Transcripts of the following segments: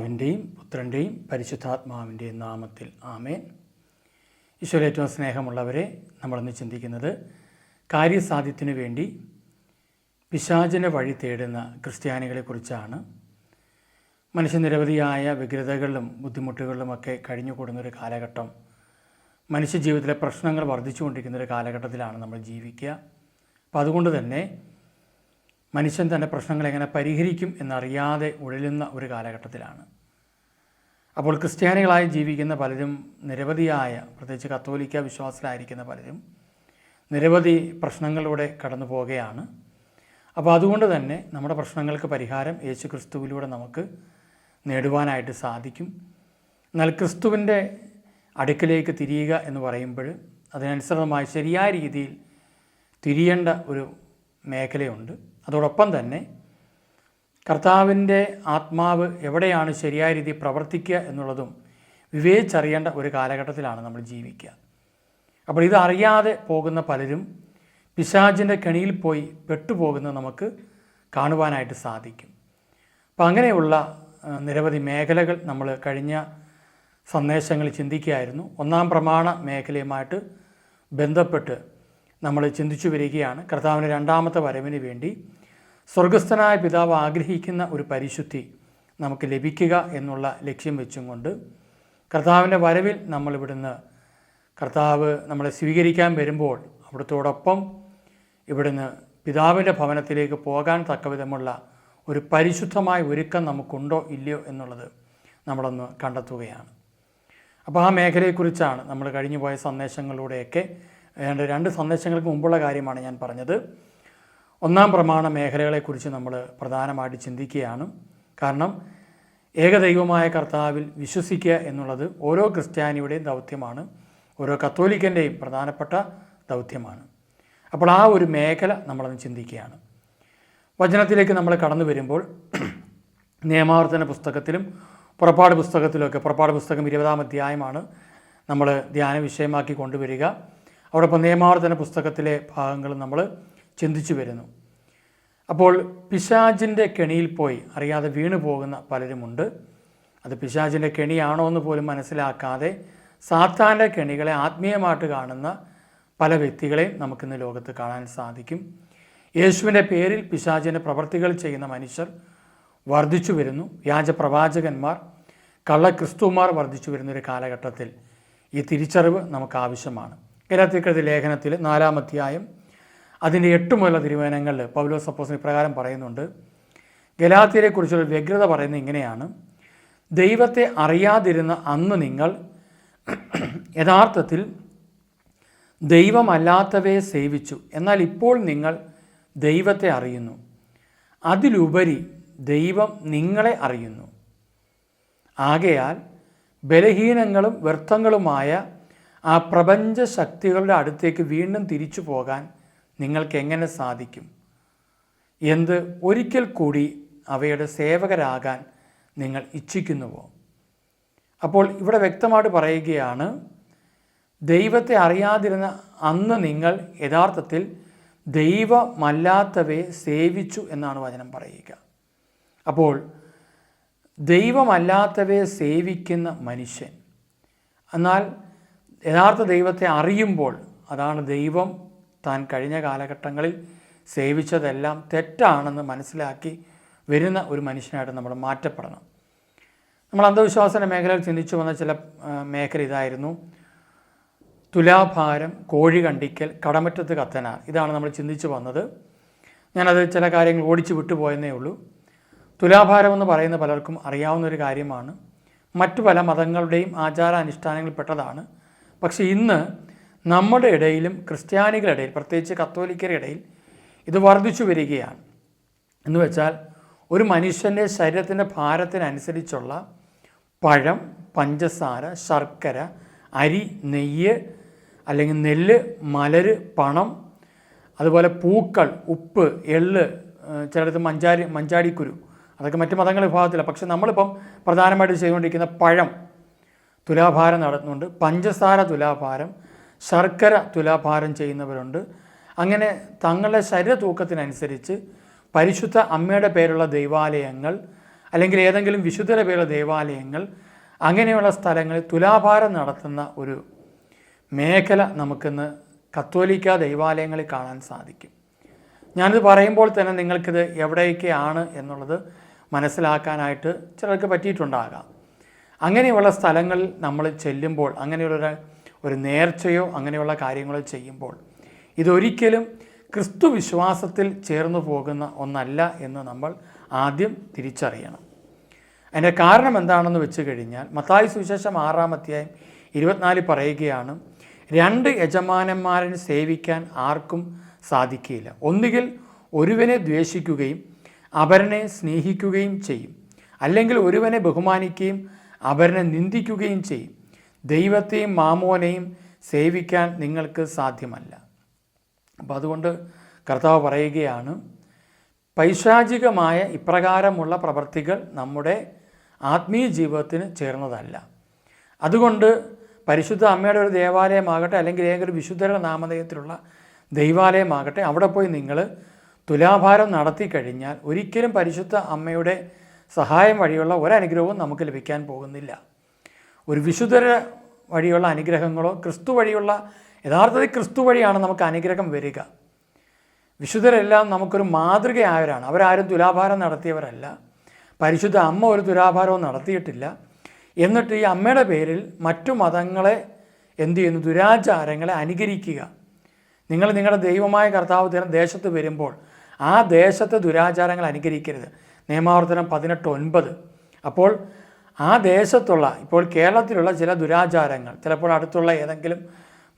പിതാവിന്റെയും പുത്രന്റെയും പരിശുദ്ധാത്മാവിന്റെയും നാമത്തിൽ ആമേൻ. ഈശ്വരൻ ഏറ്റവും സ്നേഹമുള്ളവരെ നമ്മളൊന്ന് ചിന്തിക്കുന്നത് കാര്യസാധ്യത്തിനു വേണ്ടി പിശാചിനെ വഴി തേടുന്ന ക്രിസ്ത്യാനികളെക്കുറിച്ചാണ്. മനുഷ്യ നിരവധിയായ വ്യഗ്രതകളിലും ബുദ്ധിമുട്ടുകളിലുമൊക്കെ കഴിഞ്ഞുകൂടുന്നൊരു കാലഘട്ടം മനുഷ്യ ജീവിതത്തിലെ പ്രശ്നങ്ങൾ വർദ്ധിച്ചുകൊണ്ടിരിക്കുന്ന ഒരു കാലഘട്ടത്തിലാണ് നമ്മൾ ജീവിക്കുക. അപ്പോൾ അതുകൊണ്ട് തന്നെ മനുഷ്യൻ തന്റെ പ്രശ്നങ്ങൾ എങ്ങനെ പരിഹരിക്കും എന്നറിയാതെ ഉഴലുന്ന ഒരു കാലഘട്ടത്തിലാണ്. അപ്പോൾ ക്രിസ്ത്യാനികളായി ജീവിക്കുന്ന പലരും നിരവധിയായ പ്രത്യേകിച്ച് കത്തോലിക്ക വിശ്വാസത്തിലായിരിക്കുന്ന പലരും നിരവധി പ്രശ്നങ്ങളിലൂടെ കടന്നു പോവുകയാണ്. അപ്പോൾ അതുകൊണ്ട് തന്നെ നമ്മുടെ പ്രശ്നങ്ങൾക്ക് പരിഹാരം യേശു ക്രിസ്തുവിലൂടെ നമുക്ക് നേടുവാനായിട്ട് സാധിക്കും. എന്നാൽ ക്രിസ്തുവിന്റെ അടുക്കിലേക്ക് തിരിയുക എന്ന് പറയുമ്പോൾ അതിനനുസൃതമായി ശരിയായ രീതിയിൽ തിരിയേണ്ട ഒരു മേഖലയുണ്ട്. അതോടൊപ്പം തന്നെ കർത്താവിന്റെ ആത്മാവ് എവിടെയാണ് ശരിയായ രീതിയിൽ പ്രവർത്തിക്കുക എന്നുള്ളതും വിവേചിച്ചറിയേണ്ട ഒരു കാലഘട്ടത്തിലാണ് നമ്മൾ ജീവിക്കുക. അപ്പോൾ ഇതറിയാതെ പോകുന്ന പലരും പിശാചിന്റെ കെണിയിൽ പോയി പെട്ടുപോകുന്നത് നമുക്ക് കാണുവാനായിട്ട് സാധിക്കും. അപ്പം അങ്ങനെയുള്ള നിരവധി മേഖലകൾ നമ്മൾ കഴിഞ്ഞ സന്ദേശങ്ങളിൽ ചിന്തിക്കുകയായിരുന്നു. ഒന്നാം പ്രമാണ മേഖലയുമായിട്ട് ബന്ധപ്പെട്ട് നമ്മൾ ചിന്തിച്ചു വരികയാണ്. കർത്താവിന്റെ രണ്ടാമത്തെ വരവിന് വേണ്ടി സ്വർഗസ്ഥനായ പിതാവ് ആഗ്രഹിക്കുന്ന ഒരു പരിശുദ്ധി നമുക്ക് ലഭിക്കുക എന്നുള്ള ലക്ഷ്യം വെച്ചും കൊണ്ട് കർത്താവിന്റെ വരവിൽ നമ്മൾ ഇവിടുന്ന് കർത്താവ് നമ്മളെ സ്വീകരിക്കാൻ വരുമ്പോൾ അവിടുത്തോടൊപ്പം ഇവിടുന്ന് പിതാവിന്റെ ഭവനത്തിലേക്ക് പോകാൻ തക്കവിധമുള്ള ഒരു പരിശുദ്ധമായ ഒരുക്കം നമുക്കുണ്ടോ ഇല്ലയോ എന്നുള്ളത് നമ്മളൊന്ന് കണ്ടെത്തുകയാണ്. അപ്പോൾ ആ മേഖലയെക്കുറിച്ചാണ് നമ്മൾ കഴിഞ്ഞു പോയ സന്ദേശങ്ങളിലൂടെയൊക്കെ ഏതാണ്ട് രണ്ട് സന്ദേശങ്ങൾക്ക് മുമ്പുള്ള കാര്യമാണ് ഞാൻ പറഞ്ഞത്. ഒന്നാം പ്രമാണ മേഖലകളെക്കുറിച്ച് നമ്മൾ പ്രധാനമായിട്ട് ചിന്തിക്കുകയാണ്. കാരണം ഏകദൈവമായ കർത്താവിൽ വിശ്വസിക്കുക എന്നുള്ളത് ഓരോ ക്രിസ്ത്യാനിയുടെയും ദൗത്യമാണ് ഓരോ കത്തോലിക്കന്റെയും പ്രധാനപ്പെട്ട ദൗത്യമാണ്. അപ്പോൾ ആ ഒരു മേഖല നമ്മളൊന്ന് ചിന്തിക്കുകയാണ്. വചനത്തിലേക്ക് നമ്മൾ കടന്നു വരുമ്പോൾ നിയമാവർത്തന പുസ്തകത്തിലും പുറപ്പാട് പുസ്തകത്തിലുമൊക്കെ പുറപ്പാട് പുസ്തകം ഇരുപതാം അധ്യായമാണ് നമ്മൾ ധ്യാന വിഷയമാക്കി കൊണ്ടുവരിക. അതോടൊപ്പം നിയമാവർത്തന പുസ്തകത്തിലെ ഭാഗങ്ങൾ നമ്മൾ ചിന്തിച്ചു വരുന്നു. അപ്പോൾ പിശാചിന്റെ കെണിയിൽ പോയി അറിയാതെ വീണു പോകുന്ന പലരുമുണ്ട്. അത് പിശാചിന്റെ കെണിയാണോ എന്ന് പോലും മനസ്സിലാക്കാതെ സാത്താന്റെ കെണികളെ ആത്മീയമായിട്ട് കാണുന്ന പല വ്യക്തികളെയും നമുക്കിന്ന് ലോകത്ത് കാണാൻ സാധിക്കും. യേശുവിന്റെ പേരിൽ പിശാചിന്റെ പ്രവർത്തികൾ ചെയ്യുന്ന മനുഷ്യർ വർദ്ധിച്ചു വരുന്നു. വ്യാജ പ്രവാചകന്മാർ കള്ള ക്രിസ്തുമാർ വർദ്ധിച്ചു വരുന്ന ഒരു കാലഘട്ടത്തിൽ ഈ തിരിച്ചറിവ് നമുക്ക് ആവശ്യമാണ്. ഗലാത്തിക്കൃതി ലേഖനത്തിൽ നാലാം അധ്യായം അതിന്റെ എട്ട് മുതലുള്ള തിരുവനങ്ങളിൽ പൗലോസ് സപ്പോസിന് ഇപ്രകാരം പറയുന്നുണ്ട്. ഗലാത്തിയെക്കുറിച്ചുള്ള വ്യഗ്രത പറയുന്നത് ഇങ്ങനെയാണ്. ദൈവത്തെ അറിയാതിരുന്ന അന്ന് നിങ്ങൾ യഥാർത്ഥത്തിൽ ദൈവമല്ലാത്തവയെ സേവിച്ചു. എന്നാൽ ഇപ്പോൾ നിങ്ങൾ ദൈവത്തെ അറിയുന്നു. അതിലുപരി ദൈവം നിങ്ങളെ അറിയുന്നു. ആകയാൽ ബലഹീനങ്ങളും വ്യർത്ഥങ്ങളുമായ ആ പ്രപഞ്ച ശക്തികളുടെ അടുത്തേക്ക് വീണ്ടും തിരിച്ചു പോകാൻ നിങ്ങൾക്ക് എങ്ങനെ സാധിക്കും? എന്ത് ഒരിക്കൽ കൂടി അവയുടെ സേവകരാകാൻ നിങ്ങൾ ഇച്ഛിക്കുന്നുവോ? അപ്പോൾ ഇവിടെ വ്യക്തമായിട്ട് പറയുകയാണ് ദൈവത്തെ അറിയാതിരുന്ന അന്ന് നിങ്ങൾ യഥാർത്ഥത്തിൽ ദൈവമല്ലാത്തവയെ സേവിച്ചു എന്നാണ് വചനം പറയുക. അപ്പോൾ ദൈവമല്ലാത്തവയെ സേവിക്കുന്ന മനുഷ്യൻ എന്നാൽ യഥാർത്ഥ ദൈവത്തെ അറിയുമ്പോൾ അതാണ് ദൈവം താൻ കഴിഞ്ഞ കാലഘട്ടങ്ങളിൽ സേവിച്ചതെല്ലാം തെറ്റാണെന്ന് മനസ്സിലാക്കി വരുന്ന ഒരു മനുഷ്യനായിട്ട് നമ്മൾ മാറ്റപ്പെടണം. നമ്മൾ അന്ധവിശ്വാസ മേഖലയിൽ ചിന്തിച്ചു വന്ന ചില മേഖല ഇതായിരുന്നു. തുലാഭാരം കോഴി കണ്ടിക്കൽ കടമറ്റത്ത് കത്തനാർ. ഇതാണ് നമ്മൾ ചിന്തിച്ചു വന്നത്. ഞാനത് ചില കാര്യങ്ങൾ ഓടിച്ചു വിട്ടുപോയെന്നേ ഉള്ളൂ. തുലാഭാരം എന്ന് പറയുന്ന പലർക്കും അറിയാവുന്ന ഒരു കാര്യമാണ്. മറ്റു പല മതങ്ങളുടെയും ആചാരാനുഷ്ഠാനങ്ങളിൽ പെട്ടതാണ്. പക്ഷേ ഇന്ന് നമ്മുടെ ഇടയിലും ക്രിസ്ത്യാനികളുടെ ഇടയിൽ പ്രത്യേകിച്ച് കത്തോലിക്കരുടെ ഇടയിൽ ഇത് വർദ്ധിച്ചു വരികയാണ്. എന്ന് വെച്ചാൽ ഒരു മനുഷ്യന്റെ ശരീരത്തിന്റെ ഭാരത്തിനനുസരിച്ചുള്ള പഴം പഞ്ചസാര ശർക്കര അരി നെയ്യ് അല്ലെങ്കിൽ നെല്ല് മലര് പണം അതുപോലെ പൂക്കൾ ഉപ്പ് എള്ള് ചിലടത്ത് മഞ്ചാരി മഞ്ചാടിക്കുരു അതൊക്കെ മറ്റ് മതങ്ങളുടെ വിഭാഗത്തില്ല പക്ഷെ നമ്മളിപ്പം പ്രധാനമായിട്ട് ചെയ്തുകൊണ്ടിരിക്കുന്ന പഴം തുലാഭാരം നടത്തുന്നുണ്ട്. പഞ്ചസാര തുലാഭാരം ശർക്കര തുലാഭാരം ചെയ്യുന്നവരുണ്ട്. അങ്ങനെ തങ്ങളുടെ ശരീര തൂക്കത്തിനനുസരിച്ച് പരിശുദ്ധ അമ്മയുടെ പേരുള്ള ദൈവാലയങ്ങൾ അല്ലെങ്കിൽ ഏതെങ്കിലും വിശുദ്ധരുടെ പേരുള്ള ദേവാലയങ്ങൾ അങ്ങനെയുള്ള സ്ഥലങ്ങളിൽ തുലാഭാരം നടത്തുന്ന ഒരു മേഖല നമുക്കിന്ന് കത്തോലിക്ക ദൈവാലയങ്ങളിൽ കാണാൻ സാധിക്കും. ഞാനിത് പറയുമ്പോൾ തന്നെ നിങ്ങൾക്കിത് എവിടെയൊക്കെയാണ് എന്നുള്ളത് മനസ്സിലാക്കാനായിട്ട് ചിലർക്ക് പറ്റിയിട്ടുണ്ടാകാം. അങ്ങനെയുള്ള സ്ഥലങ്ങൾ നമ്മൾ ചെല്ലുമ്പോൾ അങ്ങനെയുള്ള ഒരു നേർച്ചയോ അങ്ങനെയുള്ള കാര്യങ്ങളോ ചെയ്യുമ്പോൾ ഇതൊരിക്കലും ക്രിസ്തു വിശ്വാസത്തിൽ ചേർന്നു പോകുന്ന ഒന്നല്ല എന്ന് നമ്മൾ ആദ്യം തിരിച്ചറിയണം. അതിന്റെ കാരണം എന്താണെന്ന് വെച്ച് കഴിഞ്ഞാൽ മത്തായി സുവിശേഷം ആറാം അധ്യായം ഇരുപത്തിനാല് പറയുകയാണ് രണ്ട് യജമാനന്മാരെ സേവിക്കാൻ ആർക്കും സാധിക്കില്ല ഒന്നുകിൽ ഒരുവനെ ദ്വേഷിക്കുകയും അപരനെ സ്നേഹിക്കുകയും ചെയ്യും. അല്ലെങ്കിൽ ഒരുവനെ ബഹുമാനിക്കുകയും അപരനെ നിന്ദിക്കുകയും ചെയ്യും. ദൈവത്തെയും മാമോനെയും സേവിക്കാൻ നിങ്ങൾക്ക് സാധ്യമല്ല. അപ്പോൾ അതുകൊണ്ട് കർത്താവ് പറയുകയാണ് പൈശാചികമായ ഇപ്രകാരമുള്ള പ്രവർത്തികൾ നമ്മുടെ ആത്മീയ ജീവിതത്തിന് ചേർന്നതല്ല. അതുകൊണ്ട് പരിശുദ്ധ അമ്മയുടെ ഒരു ദേവാലയമാകട്ടെ അല്ലെങ്കിൽ ഏതൊരു വിശുദ്ധരുടെ നാമധേയത്തിലുള്ള ദൈവാലയമാകട്ടെ അവിടെ പോയി നിങ്ങൾ തുലാഭാരം നടത്തി കഴിഞ്ഞാൽ ഒരിക്കലും പരിശുദ്ധ അമ്മയുടെ സഹായം വഴിയുള്ള ഒരനുഗ്രഹവും നമുക്ക് ലഭിക്കാൻ പോകുന്നില്ല. ഒരു വിശുദ്ധര വഴിയുള്ള അനുഗ്രഹങ്ങളോ ക്രിസ്തു വഴിയുള്ള യഥാർത്ഥത്തിൽ ക്രിസ്തു വഴിയാണ് നമുക്ക് അനുഗ്രഹം വരിക. വിശുദ്ധരെല്ലാം നമുക്കൊരു മാതൃകയായവരാണ്. അവരാരും തുലാഭാരം നടത്തിയവരല്ല. പരിശുദ്ധ അമ്മ ഒരു തുലാഭാരവും നടത്തിയിട്ടില്ല. എന്നിട്ട് ഈ അമ്മയുടെ പേരിൽ മറ്റു മതങ്ങളെ എന്ത് ചെയ്യുന്നു? ദുരാചാരങ്ങളെ അനുകരിക്കുക. നിങ്ങൾ നിങ്ങളുടെ ദൈവമായ കർത്താവ് ദേശത്ത് വരുമ്പോൾ ആ ദേശത്തെ ദുരാചാരങ്ങൾ അനുകരിക്കരുത്. നിയമാവർത്തനം പതിനെട്ട് ഒൻപത് അപ്പോൾ ആ ദേശത്തുള്ള ഇപ്പോൾ കേരളത്തിലുള്ള ചില ദുരാചാരങ്ങൾ ചിലപ്പോൾ അടുത്തുള്ള ഏതെങ്കിലും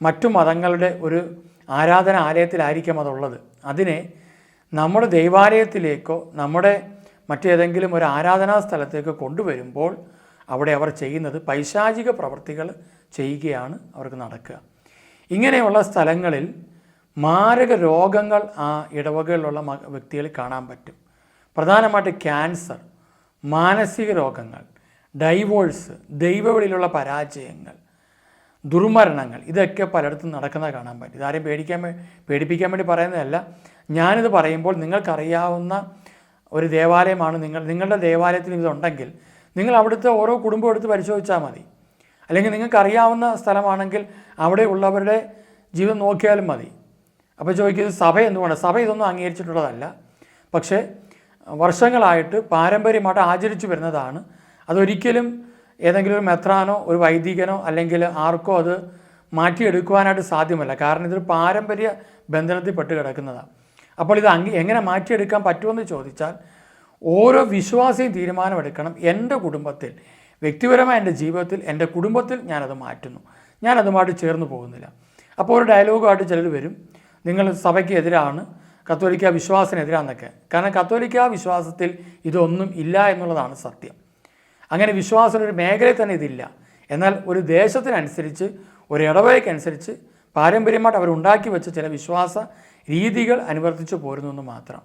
മറ്റു മതങ്ങളുടെ ഒരു ആരാധന ആലയത്തിലായിരിക്കും അതുള്ളത്. അതിനെ നമ്മുടെ ദൈവാലയത്തിലേക്കോ നമ്മുടെ മറ്റേതെങ്കിലും ഒരു ആരാധനാ സ്ഥലത്തേക്ക് കൊണ്ടുവരുമ്പോൾ അവിടെ അവർ ചെയ്യുന്നത് പൈശാചിക പ്രവൃത്തികൾ ചെയ്യുകയാണ് അവർക്ക് നടക്കുക. ഇങ്ങനെയുള്ള സ്ഥലങ്ങളിൽ മാരക രോഗങ്ങൾ ആ ഇടവകയിലുള്ള വ്യക്തികളിൽ കാണാൻ പറ്റും. പ്രധാനമായിട്ട് ക്യാൻസർ മാനസിക രോഗങ്ങൾ ഡൈവോഴ്സ് ദൈവവിളിയിലുള്ള പരാജയങ്ങൾ ദുർമരണങ്ങൾ ഇതൊക്കെ പലയിടത്തും നടക്കുന്നത് കാണാൻ പറ്റും. ഇതാരെയും പേടിക്കാൻ പേടിപ്പിക്കാൻ വേണ്ടി പറയുന്നതല്ല. ഞാനിത് പറയുമ്പോൾ നിങ്ങൾക്കറിയാവുന്ന ഒരു ദേവാലയമാണ് നിങ്ങൾ നിങ്ങളുടെ ദേവാലയത്തിൽ ഇതുണ്ടെങ്കിൽ നിങ്ങൾ അവിടുത്തെ ഓരോ കുടുംബം എടുത്ത് പരിശോധിച്ചാൽ മതി. അല്ലെങ്കിൽ നിങ്ങൾക്കറിയാവുന്ന സ്ഥലമാണെങ്കിൽ അവിടെ ഉള്ളവരുടെ ജീവിതം നോക്കിയാലും മതി. അപ്പോൾ ചോദിക്കുന്നത് സഭ എന്തുകൊണ്ട്? സഭ ഇതൊന്നും അംഗീകരിച്ചിട്ടുള്ളതല്ല. പക്ഷേ വർഷങ്ങളായിട്ട് പാരമ്പര്യമായിട്ട് ആചരിച്ചു വരുന്നതാണ്. അതൊരിക്കലും ഏതെങ്കിലും ഒരു മെത്രാനോ ഒരു വൈദികനോ അല്ലെങ്കിൽ ആർക്കോ അത് മാറ്റിയെടുക്കുവാനായിട്ട് സാധ്യമല്ല. കാരണം ഇതൊരു പാരമ്പര്യ ബന്ധനത്തിൽ പെട്ട് കിടക്കുന്നതാണ് അപ്പോൾ ഇത് അംഗീ എങ്ങനെ മാറ്റിയെടുക്കാൻ പറ്റുമെന്ന് ചോദിച്ചാൽ ഓരോ വിശ്വാസിയും തീരുമാനമെടുക്കണം. എന്റെ കുടുംബത്തിൽ വ്യക്തിപരമായ എന്റെ ജീവിതത്തിൽ എന്റെ കുടുംബത്തിൽ ഞാനത് മാറ്റുന്നു. ഞാനതുമായിട്ട് ചേർന്ന് പോകുന്നില്ല. അപ്പോൾ ഒരു ഡയലോഗുമായിട്ട് ചിലർ വരും. നിങ്ങൾ സഭയ്ക്ക് എതിരാണ് കത്തോലിക്ക വിശ്വാസത്തിനെതിരാന്നൊക്കെ. കാരണം കത്തോലിക്ക വിശ്വാസത്തിൽ ഇതൊന്നും ഇല്ല എന്നുള്ളതാണ് സത്യം. അങ്ങനെ വിശ്വാസം ഒരു മേഖലയിൽ തന്നെ ഇതില്ല. എന്നാൽ ഒരു ദേശത്തിനനുസരിച്ച് ഒരു ഇടവകയ്ക്കനുസരിച്ച് പാരമ്പര്യമായിട്ട് അവർ ഉണ്ടാക്കി വെച്ച ചില വിശ്വാസ രീതികൾ അനുവർത്തിച്ച് പോരുന്നു എന്ന് മാത്രം.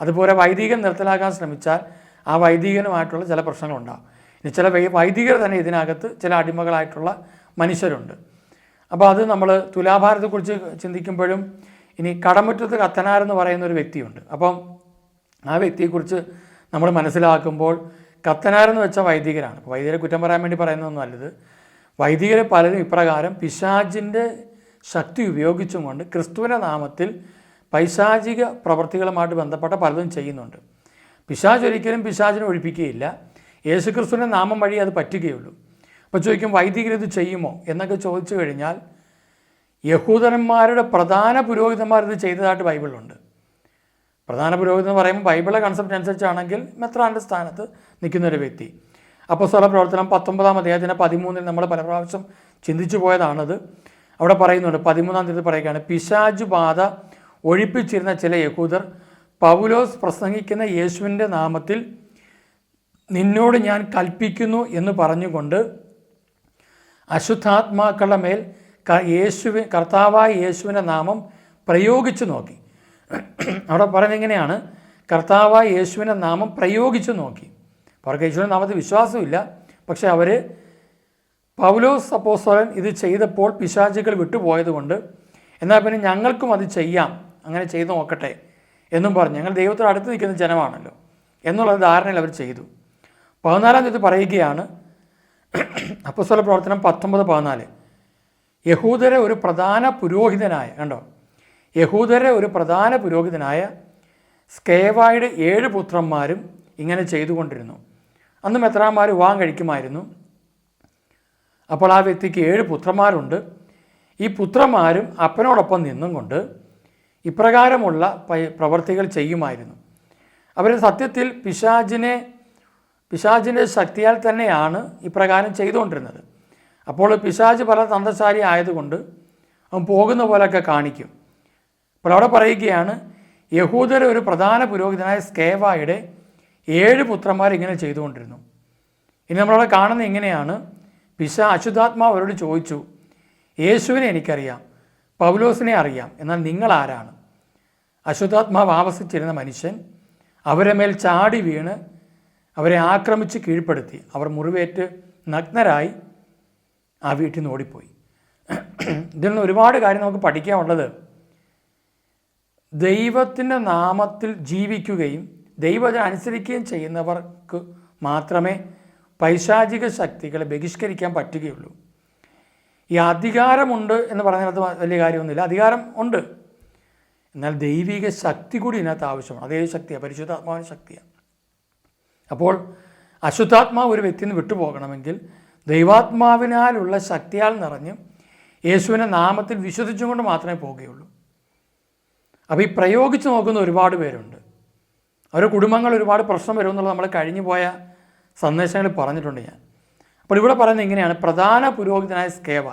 അതുപോലെ വൈദികൻ നിർത്തലാക്കാൻ ശ്രമിച്ചാൽ ആ വൈദികനുമായിട്ടുള്ള ചില പ്രശ്നങ്ങളുണ്ടാകും ഇനി ചില വൈദികർ തന്നെ ഇതിനകത്ത് ചില അടിമകളായിട്ടുള്ള മനുഷ്യരുണ്ട്. അപ്പോൾ അത് നമ്മൾ തുലാഭാരത്തെക്കുറിച്ച് ചിന്തിക്കുമ്പോഴും ഇനി കടമുറ്റത്ത് കത്തനാരെന്ന് പറയുന്ന ഒരു വ്യക്തിയുണ്ട്. അപ്പം ആ വ്യക്തിയെക്കുറിച്ച് നമ്മൾ മനസ്സിലാക്കുമ്പോൾ കത്തനാരെന്ന് വെച്ച വൈദികരാണ്. അപ്പോൾ വൈദികരെ കുറ്റം പറയാൻ വേണ്ടി പറയുന്നതൊന്നും അല്ലത്. വൈദികരെ പലരും ഇപ്രകാരം പിശാചിന്റെ ശക്തി ഉപയോഗിച്ചും കൊണ്ട് ക്രിസ്തുവിന്റെ നാമത്തിൽ പൈശാചിക പ്രവർത്തികളുമായിട്ട് ബന്ധപ്പെട്ട പലതും ചെയ്യുന്നുണ്ട്. പിശാജ് ഒരിക്കലും പിശാചിനെ ഒഴിപ്പിക്കുകയില്ല. യേശുക്രിസ്തുവിന്റെ നാമം വഴി അത് പറ്റുകയുള്ളൂ. അപ്പോൾ ചോദിക്കും വൈദികരിത് ചെയ്യുമോ? എന്നൊക്കെ ചോദിച്ചു കഴിഞ്ഞാൽ യഹൂദന്മാരുടെ പ്രധാന പുരോഹിതന്മാർ ഇത് ചെയ്തതായിട്ട് ബൈബിളിലുണ്ട്. പ്രധാന പുരോഹിതം എന്ന് പറയുമ്പോൾ ബൈബിളെ കൺസെപ്റ്റ് അനുസരിച്ചാണെങ്കിൽ മെത്രാന്റെ സ്ഥാനത്ത് നിൽക്കുന്ന വ്യക്തി. അപ്പോൾ സ്വല പ്രവർത്തനം പത്തൊമ്പതാം അധ്യായത്തിന് പതിമൂന്നിൽ നമ്മൾ പല പ്രാവശ്യം ചിന്തിച്ചു പോയതാണത്. അവിടെ പറയുന്നുണ്ട് പതിമൂന്നാം തീയതി പറയുകയാണ് പിശാജ് ബാധ ഒഴിപ്പിച്ചിരുന്ന ചില യഹൂദർ പൗലോസ് പ്രസംഗിക്കുന്ന യേശുവിന്റെ നാമത്തിൽ നിന്നോട് ഞാൻ കൽപ്പിക്കുന്നു എന്ന് പറഞ്ഞുകൊണ്ട് അശുദ്ധാത്മാക്കളുടെ മേൽ യേശുവി കർത്താവായ യേശുവിന്റെ നാമം പ്രയോഗിച്ചു നോക്കി. അവിടെ പറയുന്നത് എങ്ങനെയാണ്? കർത്താവായ യേശുവിന്റെ നാമം പ്രയോഗിച്ചു നോക്കി. അവർക്ക് യേശുവിന്റെ നാമത്തിൽ വിശ്വാസമില്ല. പക്ഷേ അവർ പൗലോസ് സപ്പോസോലൻ ഇത് ചെയ്തപ്പോൾ പിശാചുകൾ വിട്ടുപോയതുകൊണ്ട് എന്നാൽ പിന്നെ ഞങ്ങൾക്കും അത് ചെയ്യാം. അങ്ങനെ ചെയ്തു നോക്കട്ടെ എന്നും പറഞ്ഞ്. ഞങ്ങൾ ദൈവത്തോട് അടുത്ത് നിൽക്കുന്ന ജനമാണല്ലോ എന്നുള്ള ധാരണയിൽ അവർ ചെയ്തു. പതിനാലാം തീയതി പറയുകയാണ്. അപ്പസ്വല പ്രവർത്തനം പത്തൊമ്പത് പതിനാല്. യഹൂദരെ ഒരു പ്രധാന പുരോഹിതനായ കണ്ടോ? യഹൂദരെ ഒരു പ്രധാന പുരോഹിതനായ സ്കേവായുടെ ഏഴ് പുത്രന്മാരും ഇങ്ങനെ ചെയ്തുകൊണ്ടിരുന്നു. അന്ന് മെത്രാന്മാർ വിവാഹം കഴിക്കുമായിരുന്നു. അപ്പോൾ ആ വ്യക്തിക്ക് ഏഴ് പുത്രന്മാരുണ്ട്. ഈ പുത്രന്മാരും അപ്പനോടൊപ്പം നിന്നും കൊണ്ട് ഇപ്രകാരമുള്ള പ്രവർത്തികൾ ചെയ്യുമായിരുന്നു. അവർ സത്യത്തിൽ പിശാജിനെ പിശാജിന്റെ ശക്തിയാൽ തന്നെയാണ് ഇപ്രകാരം ചെയ്തുകൊണ്ടിരുന്നത്. അപ്പോൾ പിശാജ് പല തന്ത്രശാലി ആയതുകൊണ്ട് അവൻ പോകുന്ന പോലെയൊക്കെ കാണിക്കും. അപ്പോൾ അവിടെ പറയുകയാണ് യഹൂദരെ ഒരു പ്രധാന പുരോഹിതനായ സ്കേവായുടെ ഏഴ് പുത്രന്മാർ ഇങ്ങനെ ചെയ്തുകൊണ്ടിരുന്നു. ഇനി നമ്മളവിടെ കാണുന്നത് ഇങ്ങനെയാണ്. പിശ അശുദ്ധാത്മാവ് അവരോട് ചോദിച്ചു യേശുവിനെ എനിക്കറിയാം പൗലോസിനെ അറിയാം എന്നാൽ നിങ്ങൾ ആരാണ് അശുദ്ധാത്മാവ് ആവസിച്ചിരുന്ന മനുഷ്യൻ അവരെ മേൽ ചാടി വീണ് അവരെ ആക്രമിച്ച് കീഴ്പ്പെടുത്തി. അവർ മുറിവേറ്റ് നഗ്നരായി ആ വീട്ടിൽ നിന്ന് ഓടിപ്പോയി. ഇതിൽ നിന്ന് ഒരുപാട് കാര്യം നമുക്ക് പഠിക്കാനുള്ളത്. ദൈവത്തിന്റെ നാമത്തിൽ ജീവിക്കുകയും ദൈവത്തെ അനുസരിക്കുകയും ചെയ്യുന്നവർക്ക് മാത്രമേ പൈശാചിക ശക്തികളെ ബഹിഷ്കരിക്കാൻ പറ്റുകയുള്ളൂ. ഈ അധികാരമുണ്ട് എന്ന് പറയുന്നത് വലിയ കാര്യമൊന്നുമില്ല. അധികാരം ഉണ്ട്. എന്നാൽ ദൈവിക ശക്തി കൂടി ഇതിനകത്ത് ആവശ്യമാണ്. അതേ ശക്തിയാണ് പരിശുദ്ധാത്മാവിന്റെ ശക്തിയാണ് അപ്പോൾ അശുദ്ധാത്മാവ് ഒരു വ്യക്തിയിൽ നിന്ന് വിട്ടുപോകണമെങ്കിൽ ദൈവാത്മാവിനാലുള്ള ശക്തിയാൽ നിറഞ്ഞ് യേശുവിനെ നാമത്തിൽ വിശ്വസിച്ചുകൊണ്ട് മാത്രമേ പോകുകയുള്ളൂ. അപ്പോൾ ഈ പ്രയോഗിച്ച് നോക്കുന്ന ഒരുപാട് പേരുണ്ട്. അവരുടെ കുടുംബങ്ങൾ ഒരുപാട് പ്രശ്നം വരും എന്നുള്ളത് നമ്മൾ കഴിഞ്ഞു പോയ സന്ദേശങ്ങളിൽ പറഞ്ഞിട്ടുണ്ട് ഞാൻ. അപ്പോൾ ഇവിടെ പറയുന്നത് ഇങ്ങനെയാണ്. പ്രധാന പുരോഹിതനായ സ്കേവ.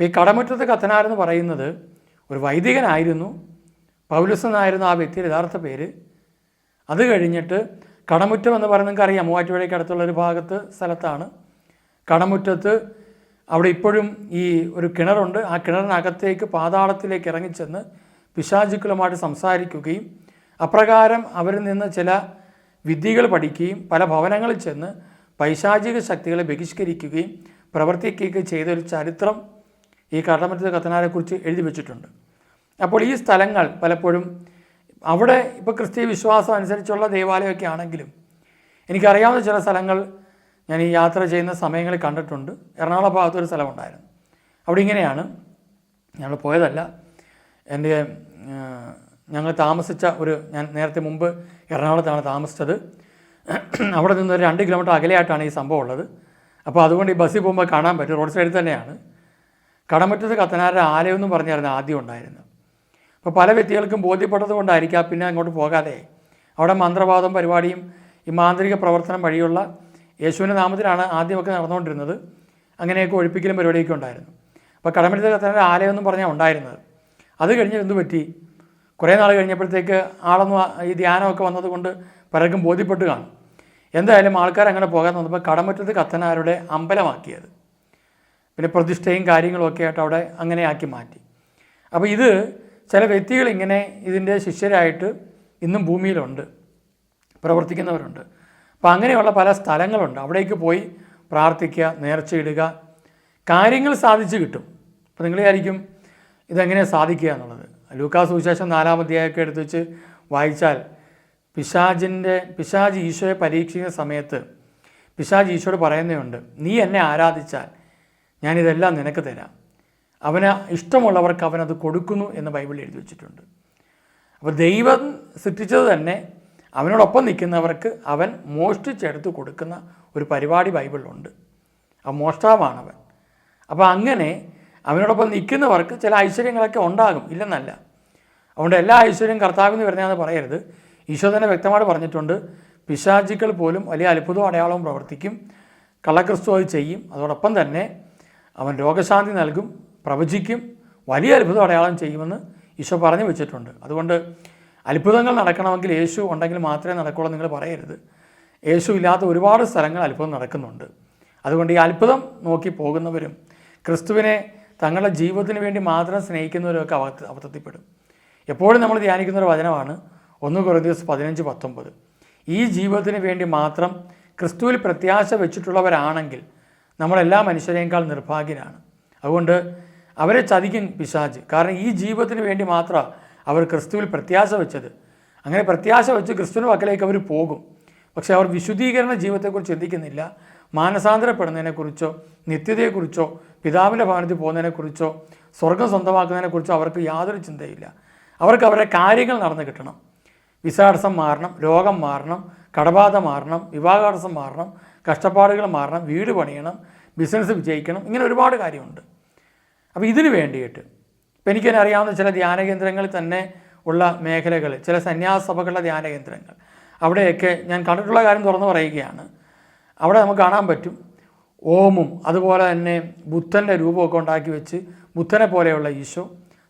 ഈ കടമുറ്റത്ത് കത്തനാരെന്ന് പറയുന്നത് ഒരു വൈദികനായിരുന്നു. പൗലുസ് ആ വ്യക്തിയുടെ യഥാർത്ഥ പേര്. അത് കഴിഞ്ഞിട്ട് കടമുറ്റം എന്ന് പറയുന്നത് നിങ്ങൾക്ക് അറിയാം. മൂവാറ്റുപുഴയ്ക്ക് അടുത്തുള്ള ഒരു ഭാഗത്ത് സ്ഥലത്താണ്. കടമുറ്റത്ത് അവിടെ ഇപ്പോഴും ഈ ഒരു കിണറുണ്ട്. ആ കിണറിനകത്തേക്ക് പാതാളത്തിലേക്ക് ഇറങ്ങിച്ചെന്ന് പിശാചുക്കളുമായിട്ട് സംസാരിക്കുകയും അപ്രകാരം അവരിൽ നിന്ന് ചില വിദ്യകൾ പഠിക്കുകയും പല ഭവനങ്ങളിൽ ചെന്ന് പൈശാചിക ശക്തികളെ ബഹിഷ്കരിക്കുകയും പ്രവർത്തിക്കുകയൊക്കെ ചെയ്ത ഒരു ചരിത്രം ഈ കടമറ്റത്തെ കത്തനാരെക്കുറിച്ച് എഴുതി വെച്ചിട്ടുണ്ട്. അപ്പോൾ ഈ സ്ഥലങ്ങൾ പലപ്പോഴും അവിടെ ഇപ്പോൾ ക്രിസ്തീയ വിശ്വാസം അനുസരിച്ചുള്ള ദേവാലയമൊക്കെ ആണെങ്കിലും എനിക്കറിയാവുന്ന ചില സ്ഥലങ്ങൾ ഞാൻ ഈ യാത്ര ചെയ്യുന്ന സമയങ്ങളിൽ കണ്ടിട്ടുണ്ട്. എറണാകുളം ഭാഗത്തൊരു സ്ഥലമുണ്ടായിരുന്നു. അവിടെ ഇങ്ങനെയാണ് ഞങ്ങൾ പോയതല്ല. എന്റെ ഞങ്ങൾ താമസിച്ച ഒരു ഞാൻ നേരത്തെ മുമ്പ് എറണാകുളത്താണ് താമസിച്ചത്. അവിടെ നിന്ന് ഒരു രണ്ട് കിലോമീറ്റർ അകലെയായിട്ടാണ് ഈ സംഭവം ഉള്ളത്. അപ്പോൾ അതുകൊണ്ട് ഈ ബസ്സിൽ പോകുമ്പോൾ കാണാൻ പറ്റും. റോഡ് സൈഡിൽ തന്നെയാണ്. കടമറ്റത്ത് കത്തനാരുടെ ആലയം എന്ന് പറഞ്ഞായിരുന്നു ആദ്യം ഉണ്ടായിരുന്നു അപ്പോൾ പല വ്യക്തികൾക്കും ബോധ്യപ്പെട്ടത് കൊണ്ടായിരിക്കാം പിന്നെ അങ്ങോട്ട് പോകാതെ. അവിടെ മന്ത്രവാദം പരിപാടിയും ഈ മാന്ത്രിക പ്രവർത്തനം വഴിയുള്ള യേശുവിന്റെ നാമത്തിലാണ് ആദ്യമൊക്കെ നടന്നുകൊണ്ടിരുന്നത്. അങ്ങനെയൊക്കെ ഒഴിപ്പിക്കലും പരിപാടിയൊക്കെ ഉണ്ടായിരുന്നു. അപ്പോൾ കടമറ്റത്ത് കത്തനാരുടെ ആലയം എന്ന് പറഞ്ഞാൽ ഉണ്ടായിരുന്നത്. അത് കഴിഞ്ഞ് എന്ത് പറ്റി? കുറേ നാൾ കഴിഞ്ഞപ്പോഴത്തേക്ക് ആളൊന്നും ഈ ധ്യാനമൊക്കെ വന്നതുകൊണ്ട് പലർക്കും ബോധ്യപ്പെട്ട് കാണും. എന്തായാലും ആൾക്കാർ അങ്ങനെ പോകാൻ വന്നപ്പോൾ കടമറ്റത്ത് കത്തനാരുടെ അമ്പലമാക്കിയത്. പിന്നെ പ്രതിഷ്ഠയും കാര്യങ്ങളൊക്കെ ആയിട്ട് അവിടെ അങ്ങനെ ആക്കി മാറ്റി. അപ്പോൾ ഇത് ചില വ്യക്തികൾ ഇങ്ങനെ ഇതിന്റെ ശിഷ്യരായിട്ട് ഇന്നും ഭൂമിയിലുണ്ട്. പ്രവർത്തിക്കുന്നവരുണ്ട്. അപ്പോൾ അങ്ങനെയുള്ള പല സ്ഥലങ്ങളുണ്ട്. അവിടേക്ക് പോയി പ്രാർത്ഥിക്കുക നേർച്ചയിടുക. കാര്യങ്ങൾ സാധിച്ചു കിട്ടും. അപ്പോൾ നിങ്ങൾ വിചാരിക്കും ഇതെങ്ങനെ സാധിക്കുക എന്നുള്ളത്. ലൂക്കാസ് സുവിശേഷം നാലാം അധ്യായമൊക്കെ എടുത്ത് വെച്ച് വായിച്ചാൽ പിശാജിന്റെ പിശാജ് ഈശോയെ പരീക്ഷിക്കുന്ന സമയത്ത് പിശാജ് ഈശോയോട് പറയുന്നതുണ്ട് നീ എന്നെ ആരാധിച്ചാൽ ഞാനിതെല്ലാം നിനക്ക് തരാം. അവന് ഇഷ്ടമുള്ളവർക്ക് അവനത് കൊടുക്കുന്നു എന്ന് ബൈബിളിൽ എഴുതി വെച്ചിട്ടുണ്ട്. അപ്പോൾ ദൈവം സൃഷ്ടിച്ചത് തന്നെ അവനോടൊപ്പം നിൽക്കുന്നവർക്ക് അവൻ മോഷ്ടിച്ചെടുത്ത് കൊടുക്കുന്ന ഒരു പരിപാടി ബൈബിളിലുണ്ട്. ആ മോഷ്ടാവാണ് അവൻ അപ്പോൾ അങ്ങനെ അവനോടൊപ്പം നിൽക്കുന്നവർക്ക് ചില ഐശ്വര്യങ്ങളൊക്കെ ഉണ്ടാകും. ഇല്ലെന്നല്ല. അതുകൊണ്ട് എല്ലാ ഐശ്വര്യം കർത്താവിന് വരുന്നതെന്ന് പറയരുത്. ഈശോ തന്നെ വ്യക്തമായിട്ട് പറഞ്ഞിട്ടുണ്ട് പിശാചിക്കൾ പോലും വലിയ അത്ഭുതവും അടയാളവും പ്രവർത്തിക്കും. കള്ളക്രിസ്തു അത് ചെയ്യും. അതോടൊപ്പം തന്നെ അവൻ രോഗശാന്തി നൽകും പ്രവചിക്കും വലിയ അത്ഭുതം അടയാളം ചെയ്യുമെന്ന് ഈശോ പറഞ്ഞു വെച്ചിട്ടുണ്ട്. അതുകൊണ്ട് അത്ഭുതങ്ങൾ നടക്കണമെങ്കിൽ യേശു ഉണ്ടെങ്കിൽ മാത്രമേ നടക്കുള്ളൂ നിങ്ങൾ പറയരുത്. യേശു ഇല്ലാത്ത ഒരുപാട് സ്ഥലങ്ങൾ അത്ഭുതം നടക്കുന്നുണ്ട്. അതുകൊണ്ട് ഈ അത്ഭുതം നോക്കി പോകുന്നവരും ക്രിസ്തുവിനെ തങ്ങളുടെ ജീവിതത്തിന് വേണ്ടി മാത്രം സ്നേഹിക്കുന്നവരൊക്കെ അബദ്ധ എപ്പോഴും നമ്മൾ ധ്യാനിക്കുന്ന ഒരു വചനമാണ് ഒന്ന് കുറഞ്ഞ പതിനഞ്ച് പത്തൊമ്പത്. ഈ ജീവിതത്തിന് വേണ്ടി മാത്രം ക്രിസ്തുവിൽ പ്രത്യാശ വെച്ചിട്ടുള്ളവരാണെങ്കിൽ നമ്മളെല്ലാ മനുഷ്യരെക്കാൾ നിർഭാഗ്യരാണ്. അതുകൊണ്ട് അവരെ ചതിക്കും പിശാജ് കാരണം ഈ ജീവിതത്തിന് വേണ്ടി മാത്രമാണ് അവർ ക്രിസ്തുവിൽ പ്രത്യാശ വെച്ചത്. അങ്ങനെ പ്രത്യാശ വെച്ച് ക്രിസ്തുവിന്റെ വക്കലേക്ക് അവർ പോകും. പക്ഷെ അവർ വിശുദ്ധീകരണ ജീവിതത്തെക്കുറിച്ച് ചിന്തിക്കുന്നില്ല. മാനസാന്തരപ്പെടുന്നതിനെക്കുറിച്ചോ നിത്യതയെക്കുറിച്ചോ പിതാവിന്റെ ഭവനത്തിൽ പോകുന്നതിനെക്കുറിച്ചോ സ്വർഗം സ്വന്തമാക്കുന്നതിനെക്കുറിച്ചോ അവർക്ക് യാതൊരു ചിന്തയില്ല. അവർക്ക് അവരുടെ കാര്യങ്ങൾ നടന്നു കിട്ടണം. വിസാടസം മാറണം രോഗം മാറണം കടബാധ മാറണം വിവാഹാടസം മാറണം കഷ്ടപ്പാടുകൾ മാറണം വീട് പണിയണം ബിസിനസ് വിജയിക്കണം ഇങ്ങനെ ഒരുപാട് കാര്യമുണ്ട്. അപ്പോൾ ഇതിന് വേണ്ടിയിട്ട് ഇപ്പം എനിക്ക് അറിയാവുന്ന ചില ധ്യാന കേന്ദ്രങ്ങളിൽ തന്നെ ഉള്ള മേഖലകൾ ചില സന്യാസഭകളുടെ ധ്യാനകേന്ദ്രങ്ങൾ ധ്യാന കേന്ദ്രങ്ങൾ. അവിടെയൊക്കെ ഞാൻ കണ്ടിട്ടുള്ള കാര്യം തുറന്നു പറയുകയാണ്. അവിടെ നമുക്ക് കാണാൻ പറ്റും. ഓമും അതുപോലെ തന്നെ ബുദ്ധന്റെ രൂപമൊക്കെ ഉണ്ടാക്കി വെച്ച് ബുദ്ധനെ പോലെയുള്ള ഈശോ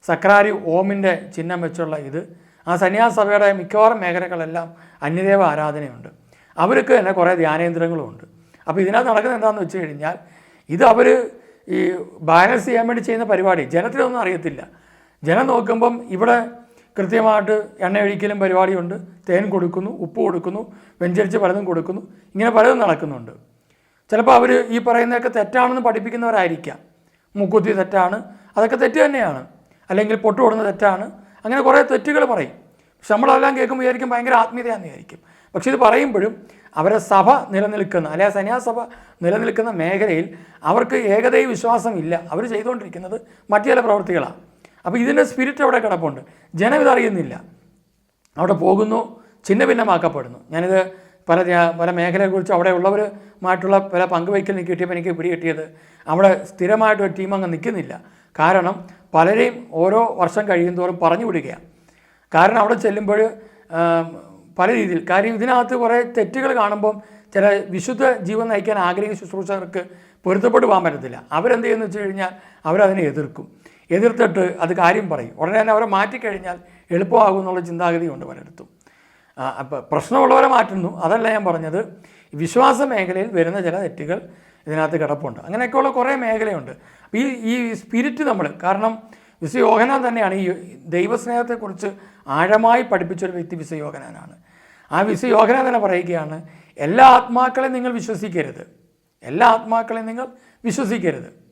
സക്രാരി ഓമിന്റെ ചിഹ്നം വെച്ചുള്ള ഇത്. ആ സന്യാസഭയുടെ മിക്കവാറും മേഖലകളെല്ലാം അന്യദേവ ആരാധനയുണ്ട്. അവർക്ക് തന്നെ കുറേ ധ്യാനേന്ദ്രങ്ങളുമുണ്ട് അപ്പോൾ ഇതിനകത്ത് നടക്കുന്നത് എന്താണെന്ന് വെച്ച് കഴിഞ്ഞാൽ ഇത് അവർ ഈ ബാലൻസ് ചെയ്യാൻ വേണ്ടി ചെയ്യുന്ന പരിപാടി. ജനത്തിനൊന്നും അറിയത്തില്ല. ജനം നോക്കുമ്പം ഇവിടെ കൃത്യമായിട്ട് എണ്ണ ഒഴിക്കലും പരിപാടിയുണ്ട്. തേൻ കൊടുക്കുന്നു ഉപ്പ് കൊടുക്കുന്നു വെഞ്ചരിച്ച് പലതും കൊടുക്കുന്നു. ഇങ്ങനെ പലതും നടക്കുന്നുണ്ട്. ചിലപ്പോൾ അവർ ഈ പറയുന്നതൊക്കെ തെറ്റാണെന്ന് പഠിപ്പിക്കുന്നവരായിരിക്കാം. മുക്കുത്തി തെറ്റാണ്. അതൊക്കെ തെറ്റ് തന്നെയാണ്. അല്ലെങ്കിൽ പൊട്ട് തെറ്റാണ്. അങ്ങനെ കുറേ തെറ്റുകൾ പറയും. പക്ഷെ നമ്മളതെല്ലാം കേൾക്കുമ്പോൾ വിചാരിക്കും ഭയങ്കര ആത്മീയതയാണെന്ന് വിചാരിക്കും. പക്ഷേ ഇത് പറയുമ്പോഴും അവരെ സഭ നിലനിൽക്കുന്ന അല്ലെ സന്യാസഭ നിലനിൽക്കുന്ന മേഖലയിൽ അവർക്ക് ഏകതയ വിശ്വാസം ഇല്ല അവർ ചെയ്തുകൊണ്ടിരിക്കുന്നത് മറ്റു ചില പ്രവൃത്തികളാണ് അപ്പോൾ ഇതിന്റെ സ്പിരിറ്റ് അവിടെ കിടപ്പുണ്ട്. ജനം ഇതറിയുന്നില്ല അവിടെ പോകുന്നു ചിന്ന ഭിന്നമാക്കപ്പെടുന്നു ഞാനിത് പല പല മേഖലയെക്കുറിച്ച് അവിടെ ഉള്ളവരുമായിട്ടുള്ള പല പങ്കുവയ്ക്കലിന് കിട്ടിയപ്പോൾ എനിക്ക് പിടി കിട്ടിയത് അവിടെ സ്ഥിരമായിട്ട് ഒരു ടീം അങ്ങ് നിൽക്കുന്നില്ല. കാരണം പലരെയും ഓരോ വർഷം കഴിയുന്തോറും പറഞ്ഞു വിടുകയാണ്. കാരണം അവിടെ ചെല്ലുമ്പോൾ പല രീതിയിൽ. കാര്യം ഇതിനകത്ത് കുറേ തെറ്റുകൾ കാണുമ്പം ചില വിശുദ്ധ ജീവൻ നയിക്കാൻ ആഗ്രഹിക്കുന്ന ശുശ്രൂഷകർക്ക് പൊരുത്തപ്പെട്ടു പോകാൻ പറ്റത്തില്ല. അവരെന്ത് ചെയ്യുന്നു വെച്ച് കഴിഞ്ഞാൽ അവരതിനെ എതിർക്കും. എതിർത്തിട്ട് അത് കാര്യം പറയും. ഉടനെ തന്നെ അവരെ മാറ്റിക്കഴിഞ്ഞാൽ എളുപ്പമാകും എന്നുള്ള ചിന്താഗതിയുണ്ട് പലയിടത്തും. അപ്പോൾ പ്രശ്നമുള്ളവരെ മാറ്റുന്നു. അതല്ല ഞാൻ പറഞ്ഞത്. വിശ്വാസ മേഖലയിൽ വരുന്ന ചില തെറ്റുകൾ ഇതിനകത്ത് കിടപ്പുണ്ട്. അങ്ങനെയൊക്കെയുള്ള കുറേ മേഖലയുണ്ട്. ഈ ഈ സ്പിരിറ്റ് നമ്മൾ കാരണം വിശ്വയോഹനാൻ തന്നെയാണ് ഈ ദൈവസ്നേഹത്തെക്കുറിച്ച് ആഴമായി പഠിപ്പിച്ചൊരു വ്യക്തി വിശ്വയോഹനാനാണ്. ആ വിശ്വയോഹനാൻ തന്നെ പറയുകയാണ് എല്ലാ ആത്മാക്കളെയും നിങ്ങൾ വിശ്വസിക്കരുത്. എല്ലാ ആത്മാക്കളെയും നിങ്ങൾ വിശ്വസിക്കരുത്.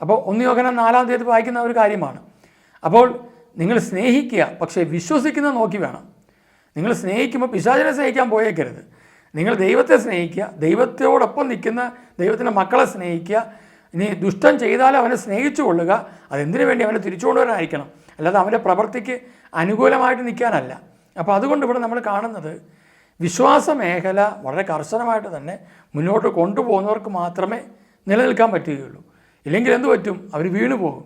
അപ്പോൾ ഒന്ന് യോഗന നാലാം തീയതി വായിക്കുന്ന ഒരു കാര്യമാണ്. അപ്പോൾ നിങ്ങൾ സ്നേഹിക്കുക പക്ഷേ വിശ്വസിക്കുന്നത് നോക്കി വേണം. നിങ്ങൾ സ്നേഹിക്കുമ്പോൾ പിശാചിനെ സ്നേഹിക്കാൻ പോയേക്കരുത്. നിങ്ങൾ ദൈവത്തെ സ്നേഹിക്കുക ദൈവത്തോടൊപ്പം നിൽക്കുന്ന ദൈവത്തിന്റെ മക്കളെ സ്നേഹിക്കുക. ഇനി ദുഷ്ടം ചെയ്താൽ അവനെ സ്നേഹിച്ചു കൊള്ളുക. അതെന്തിനു വേണ്ടി അവനെ തിരിച്ചു കൊണ്ടുവരാനായിരിക്കണം അല്ലാതെ അവന്റെ പ്രവൃത്തിക്ക് അനുകൂലമായിട്ട് നിൽക്കാനല്ല. അപ്പോൾ അതുകൊണ്ട് ഇവിടെ നമ്മൾ കാണുന്നത് വിശ്വാസ മേഖല വളരെ കർശനമായിട്ട് തന്നെ മുന്നോട്ട് കൊണ്ടുപോകുന്നവർക്ക് മാത്രമേ നിലനിൽക്കാൻ പറ്റുകയുള്ളൂ. ഇല്ലെങ്കിൽ എന്തു പറ്റും? അവർ വീണു പോകും.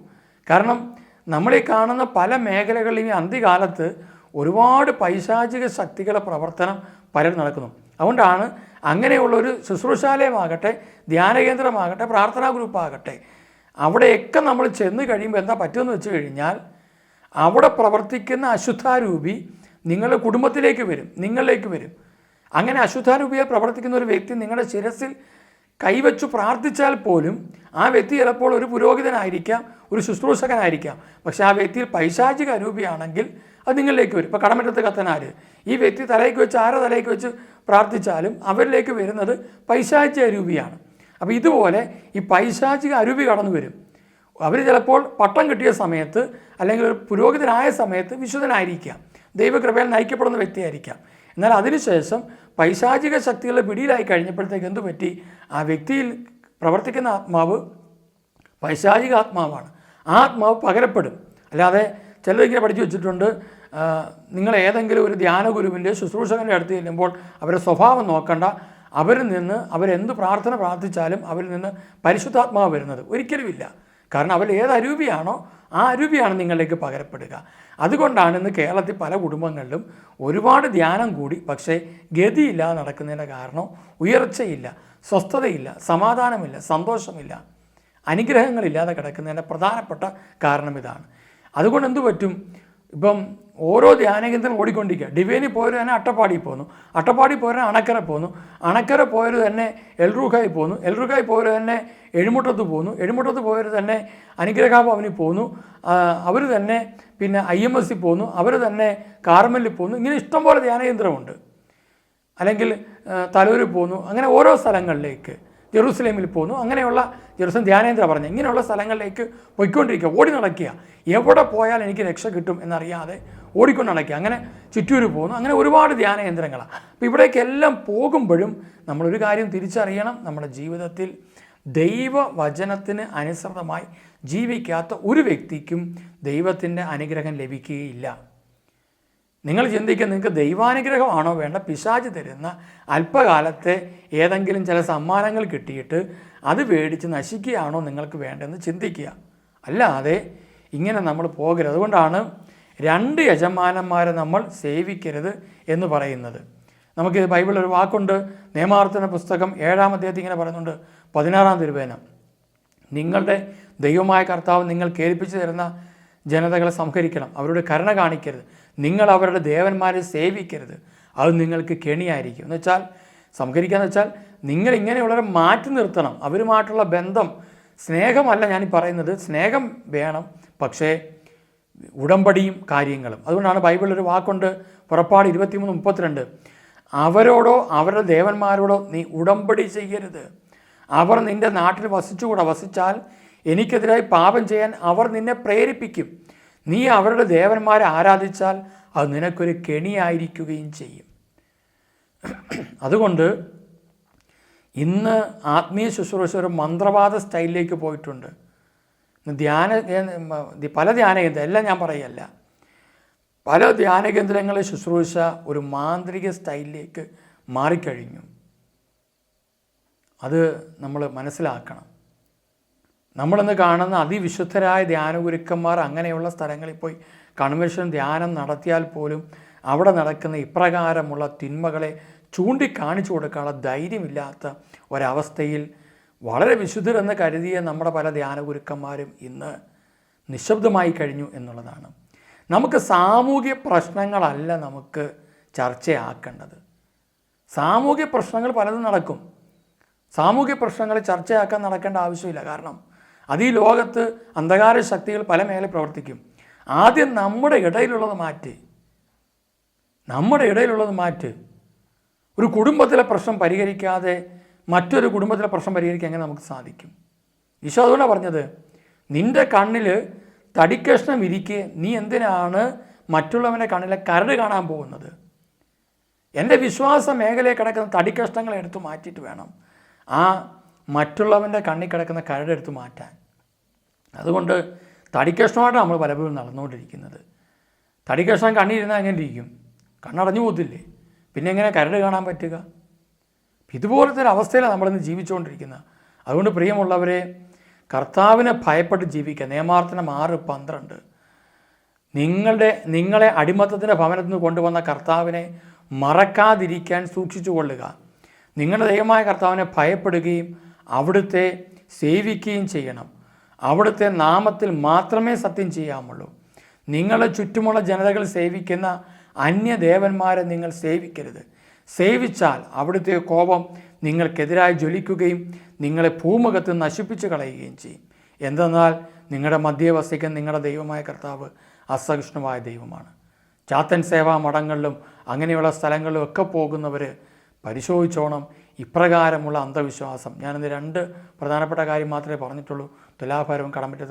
കാരണം നമ്മളീ കാണുന്ന പല മേഖലകളിലും ഈ അന്ത്യകാലത്ത് ഒരുപാട് പൈശാചിക ശക്തികളുടെ പ്രവർത്തനം പലരും നടക്കുന്നു. അതുകൊണ്ടാണ് അങ്ങനെയുള്ള ഒരു ശുശ്രൂഷാലയമാകട്ടെ ധ്യാനകേന്ദ്രമാകട്ടെ പ്രാർത്ഥനാ ഗ്രൂപ്പാകട്ടെ അവിടെയൊക്കെ നമ്മൾ ചെന്ന് കഴിയുമ്പോൾ എന്താ പറ്റുമെന്ന് വെച്ച് കഴിഞ്ഞാൽ അവിടെ പ്രവർത്തിക്കുന്ന അശുദ്ധാരൂപി നിങ്ങളുടെ കുടുംബത്തിലേക്ക് വരും നിങ്ങളിലേക്ക് വരും. അങ്ങനെ അശുദ്ധാരൂപിയെ പ്രവർത്തിക്കുന്ന ഒരു വ്യക്തി നിങ്ങളുടെ ശിരസിൽ കൈവച്ചു പ്രാർത്ഥിച്ചാൽ പോലും ആ വ്യക്തി ചിലപ്പോൾ ഒരു പുരോഹിതനായിരിക്കാം ഒരു ശുശ്രൂഷകനായിരിക്കാം. പക്ഷെ ആ വ്യക്തിയിൽ പൈശാചിക അരൂപിയാണെങ്കിൽ അത് നിങ്ങളിലേക്ക് വരും. ഇപ്പോൾ കടമറ്റത്ത് കത്തനാര് ഈ വ്യക്തി തലയ്ക്ക് വെച്ച് ആരെ തലയ്ക്ക് വെച്ച് പ്രാർത്ഥിച്ചാലും അവരിലേക്ക് വരുന്നത് പൈശാചിക അരൂപിയാണ്. അപ്പോൾ ഇതുപോലെ ഈ പൈശാചിക അരൂപി കടന്നു വരും. അവർ ചിലപ്പോൾ പട്ടം കിട്ടിയ സമയത്ത് അല്ലെങ്കിൽ ഒരു പുരോഹിതനായ സമയത്ത് വിശുദ്ധനായിരിക്കാം. ദൈവകൃപയിൽ നയിക്കപ്പെടുന്ന വ്യക്തിയായിരിക്കാം. എന്നാൽ അതിനുശേഷം പൈശാചിക ശക്തികളുടെ പിടിയിലായി കഴിഞ്ഞപ്പോഴത്തേക്ക് എന്തു പറ്റി? ആ വ്യക്തിയിൽ പ്രവർത്തിക്കുന്ന ആത്മാവ് പൈശാചിക ആത്മാവാണ്. ആ ആത്മാവ് പകരപ്പെടും. അല്ലാതെ ചിലരിങ്ങനെ പഠിച്ചു വെച്ചിട്ടുണ്ട് നിങ്ങൾ ഏതെങ്കിലും ഒരു ധ്യാന ഗുരുവിന്റെ ശുശ്രൂഷകന്റെ അടുത്ത് ചെല്ലുമ്പോൾ അവരുടെ സ്വഭാവം നോക്കണ്ട. അവരിൽ നിന്ന് അവരെന്ത് പ്രാർത്ഥന പ്രാർത്ഥിച്ചാലും അവരിൽ നിന്ന് പരിശുദ്ധാത്മാവ് വരുന്നത് ഒരിക്കലുമില്ല. കാരണം അവൽ ഏത് അരൂപിയാണോ ആ അരൂപിയാണ് നിങ്ങളിലേക്ക് പകരപ്പെടുക. അതുകൊണ്ടാണ് ഇന്ന് കേരളത്തിൽ പല കുടുംബങ്ങളിലും ഒരുപാട് ധ്യാനം കൂടി പക്ഷേ ഗതിയില്ലാതെ നടക്കുന്നതിന്റെ കാരണം ഉയർച്ചയില്ല സ്വസ്ഥതയില്ല സമാധാനമില്ല സന്തോഷമില്ല അനുഗ്രഹങ്ങളില്ലാതെ കിടക്കുന്നതിന്റെ പ്രധാനപ്പെട്ട കാരണം ഇതാണ്. അതുകൊണ്ട് എന്തു പറ്റും? ഇപ്പം ഓരോ ധ്യാനകേന്ദ്രം ഓടിക്കൊണ്ടിരിക്കുക. ഡിവേലി പോയവർ തന്നെ അട്ടപ്പാടി പോന്നു. അട്ടപ്പാടി പോയവർ അണക്കര പോന്നു. അണക്കര പോയവർ തന്നെ എൽറൂഖായി പോന്നു. എൽറൂഖായി പോയവർ തന്നെ എഴുമുട്ടത്ത് പോന്നു. എഴുമുട്ടത്ത് പോയവർ തന്നെ അനുഗ്രഹാഭവനിൽ പോന്നു. അവർ തന്നെ പിന്നെ ഐ എം എസ് സി പോന്നു. അവർ തന്നെ കാർമലിൽ പോന്നു. ഇങ്ങനെ ഇഷ്ടംപോലെ ധ്യാനകേന്ദ്രമുണ്ട്. അല്ലെങ്കിൽ തലൂർ പോന്നു. അങ്ങനെ ഓരോ സ്ഥലങ്ങളിലേക്ക്. ജെറൂസലേമിൽ പോകുന്നു അങ്ങനെയുള്ള ജെറൂസലം ധ്യാനേന്ദ്ര പറഞ്ഞു. ഇങ്ങനെയുള്ള സ്ഥലങ്ങളിലേക്ക് പോയിക്കൊണ്ടിരിക്കുക. ഓടി നടക്കുക. എവിടെ പോയാൽ എനിക്ക് രക്ഷ കിട്ടും എന്നറിയാതെ ഓടിക്കൊണ്ട് നടക്കുക. അങ്ങനെ ചുറ്റൂര് പോകുന്നു അങ്ങനെ ഒരുപാട് ധ്യാനകേന്ദ്രങ്ങളാണ് അപ്പോൾ ഇവിടേക്കെല്ലാം പോകുമ്പോഴും നമ്മളൊരു കാര്യം തിരിച്ചറിയണം. നമ്മുടെ ജീവിതത്തിൽ ദൈവവചനത്തിന് അനുസൃതമായി ജീവിക്കാത്ത ഒരു വ്യക്തിക്കും ദൈവത്തിന്റെ അനുഗ്രഹം ലഭിക്കുകയില്ല. നിങ്ങൾ ചിന്തിക്കുക നിങ്ങൾക്ക് ദൈവാനുഗ്രഹമാണോ വേണ്ട പിശാച് തരുന്ന അല്പകാലത്തെ ഏതെങ്കിലും ചില സമ്മാനങ്ങൾ കിട്ടിയിട്ട് അത് മേടിച്ച് നശിക്കുകയാണോ നിങ്ങൾക്ക് വേണ്ടതെന്ന് ചിന്തിക്കുക. അല്ലാതെ ഇങ്ങനെ നമ്മൾ പോകരുത്. അതുകൊണ്ടാണ് രണ്ട് യജമാനന്മാരെ നമ്മൾ സേവിക്കരുത് എന്ന് പറയുന്നത്. നമുക്ക് ബൈബിളിൽ ഒരു വാക്കുണ്ട്. നിയമാർത്ഥന പുസ്തകം ഏഴാം അധ്യായത്തിൽ ഇങ്ങനെ പറയുന്നുണ്ട്. പതിനാറാം തിരുവേനം നിങ്ങളുടെ ദൈവമായ കർത്താവ് നിങ്ങൾ കേൾപ്പിച്ചു തരുന്ന ജനതകളെ സംഹരിക്കണം. അവരുടെ കരുണ കാണിക്കരുത്. നിങ്ങൾ അവരുടെ ദേവന്മാരെ സേവിക്കരുത്. അത് നിങ്ങൾക്ക് കെണിയായിരിക്കും. എന്ന് വെച്ചാൽ സംഹരിക്കുക എന്ന് വെച്ചാൽ നിങ്ങൾ ഇങ്ങനെയുള്ളവരെ മാറ്റി നിർത്തണം. അവരുമായിട്ടുള്ള ബന്ധം സ്നേഹമല്ല ഞാൻ പറയുന്നത്. സ്നേഹം വേണം പക്ഷേ ഉടമ്പടിയും കാര്യങ്ങളും. അതുകൊണ്ടാണ് ബൈബിളിൽ ഒരു വാക്കുണ്ട് പുറപ്പാട് ഇരുപത്തിമൂന്ന് മുപ്പത്തിരണ്ട്. അവരോടോ അവരുടെ ദേവന്മാരോടോ നീ ഉടമ്പടി ചെയ്യരുത്. അവർ നിന്റെ നാട്ടിൽ വസിച്ചുകൂടാ. വസിച്ചാൽ എനിക്കെതിരായി പാപം ചെയ്യാൻ അവർ നിന്നെ പ്രേരിപ്പിക്കും. നീ അവരുടെ ദേവന്മാരെ ആരാധിച്ചാൽ അത് നിനക്കൊരു കെണിയായിരിക്കുകയും ചെയ്യും. അതുകൊണ്ട് ഇന്ന് ആത്മീയ ശുശ്രൂഷ ഒരു മന്ത്രവാദ സ്റ്റൈലിലേക്ക് പോയിട്ടുണ്ട്. ധ്യാന പല ധ്യാന കേന്ദ്രം എല്ലാം ഞാൻ പറയല്ല. പല ധ്യാന കേന്ദ്രങ്ങളെ ശുശ്രൂഷ ഒരു മാന്ത്രിക സ്റ്റൈലിലേക്ക് മാറിക്കഴിഞ്ഞു. അത് നമ്മൾ മനസ്സിലാക്കണം. നമ്മളിന്ന് കാണുന്ന അതിവിശുദ്ധരായ ധ്യാനഗുരുക്കന്മാർ അങ്ങനെയുള്ള സ്ഥലങ്ങളിൽ പോയി കൺവെൻഷൻ ധ്യാനം നടത്തിയാൽ പോലും അവിടെ നടക്കുന്ന ഇപ്രകാരമുള്ള തിന്മകളെ ചൂണ്ടിക്കാണിച്ചു കൊടുക്കാനുള്ള ധൈര്യമില്ലാത്ത ഒരവസ്ഥയിൽ വളരെ വിശുദ്ധരെന്ന് കരുതിയ നമ്മുടെ പല ധ്യാനഗുരുക്കന്മാരും ഇന്ന് നിശബ്ദമായി കഴിഞ്ഞു എന്നുള്ളതാണ്. നമുക്ക് സാമൂഹ്യ പ്രശ്നങ്ങളല്ല നമുക്ക് ചർച്ചയാക്കേണ്ടത്. സാമൂഹ്യ പ്രശ്നങ്ങൾ പലതും നടക്കും. സാമൂഹ്യ പ്രശ്നങ്ങൾ ചർച്ചയാക്കാൻ നടക്കേണ്ട ആവശ്യമില്ല. കാരണം അത് ഈ ലോകത്ത് അന്ധകാര ശക്തികൾ പല മേലെ പ്രവർത്തിക്കും. ആദ്യം നമ്മുടെ ഇടയിലുള്ളത് മാറ്റി. നമ്മുടെ ഇടയിലുള്ളത് മാറ്റ്. ഒരു കുടുംബത്തിലെ പ്രശ്നം പരിഹരിക്കാതെ മറ്റൊരു കുടുംബത്തിലെ പ്രശ്നം പരിഹരിക്കാൻ എങ്ങനെ നമുക്ക് സാധിക്കും? ഈശോ അതുകൊണ്ടാണ് പറഞ്ഞത് നിന്റെ കണ്ണിൽ തടിക്കഷ്ണം ഇരിക്കെ നീ എന്തിനാണ് മറ്റുള്ളവന്റെ കണ്ണിലെ കരട് കാണാൻ പോകുന്നത്? എന്റെ വിശ്വാസ മേഖലയിൽ കിടക്കുന്ന തടിക്കഷ്ണങ്ങൾ എടുത്തു മാറ്റിയിട്ട് വേണം. ആ മറ്റുള്ളവന്റെ കണ്ണിൽ കിടക്കുന്ന കരടെടുത്ത് മാറ്റാൻ. അതുകൊണ്ട് തടിക്കഷ്ണമായിട്ടാണ് നമ്മൾ പലപ്പോഴും നടന്നുകൊണ്ടിരിക്കുന്നത്. തടിക്കഷ്ണം കണ്ണിരുന്നാൽ എങ്ങനെ ഇരിക്കും? കണ്ണടഞ്ഞു പോകത്തില്ലേ? പിന്നെ എങ്ങനെ കരട് കാണാൻ പറ്റുക? ഇതുപോലത്തെ ഒരു അവസ്ഥയിലാണ് നമ്മളിന്ന് ജീവിച്ചുകൊണ്ടിരിക്കുന്നത്. അതുകൊണ്ട് പ്രിയമുള്ളവരെ കർത്താവിനെ ഭയപ്പെട്ട് ജീവിക്കുക. നിയമാർത്ഥനം ആറ് പന്ത്രണ്ട്. നിങ്ങളുടെ നിങ്ങളെ അടിമത്തത്തിന്റെ ഭവനത്തിൽ നിന്ന് കൊണ്ടുവന്ന കർത്താവിനെ മറക്കാതിരിക്കാൻ സൂക്ഷിച്ചു കൊള്ളുക നിങ്ങളുടെ ദൈവമായ കർത്താവിനെ ഭയപ്പെടുകയും അവിടുത്തെ സേവിക്കുകയും ചെയ്യണം. അവിടുത്തെ നാമത്തിൽ മാത്രമേ സത്യം ചെയ്യാമുള്ളൂ നിങ്ങളെ ചുറ്റുമുള്ള ജനതകൾ സേവിക്കുന്ന അന്യദേവന്മാരെ നിങ്ങൾ സേവിക്കരുത്. സേവിച്ചാൽ അവിടുത്തെ കോപം നിങ്ങൾക്കെതിരായി ജ്വലിക്കുകയും നിങ്ങളെ ഭൂമുഖത്ത് നശിപ്പിച്ചു കളയുകയും ചെയ്യും. എന്തെന്നാൽ നിങ്ങളുടെ മധ്യേ വസിക്കുന്ന നിങ്ങളുടെ ദൈവമായ കർത്താവ് അസഹിഷ്ണുവായ ദൈവമാണ്. ചാത്തൻ സേവാ മഠങ്ങളിലും അങ്ങനെയുള്ള സ്ഥലങ്ങളിലും ഒക്കെ പോകുന്നവർ പരിശോധിച്ചോണം. ഇപ്രകാരമുള്ള അന്ധവിശ്വാസം. ഞാനിന്ന് രണ്ട് പ്രധാനപ്പെട്ട കാര്യം മാത്രമേ പറഞ്ഞിട്ടുള്ളൂ. തുലാഭാരവും കടമ്പറ്റ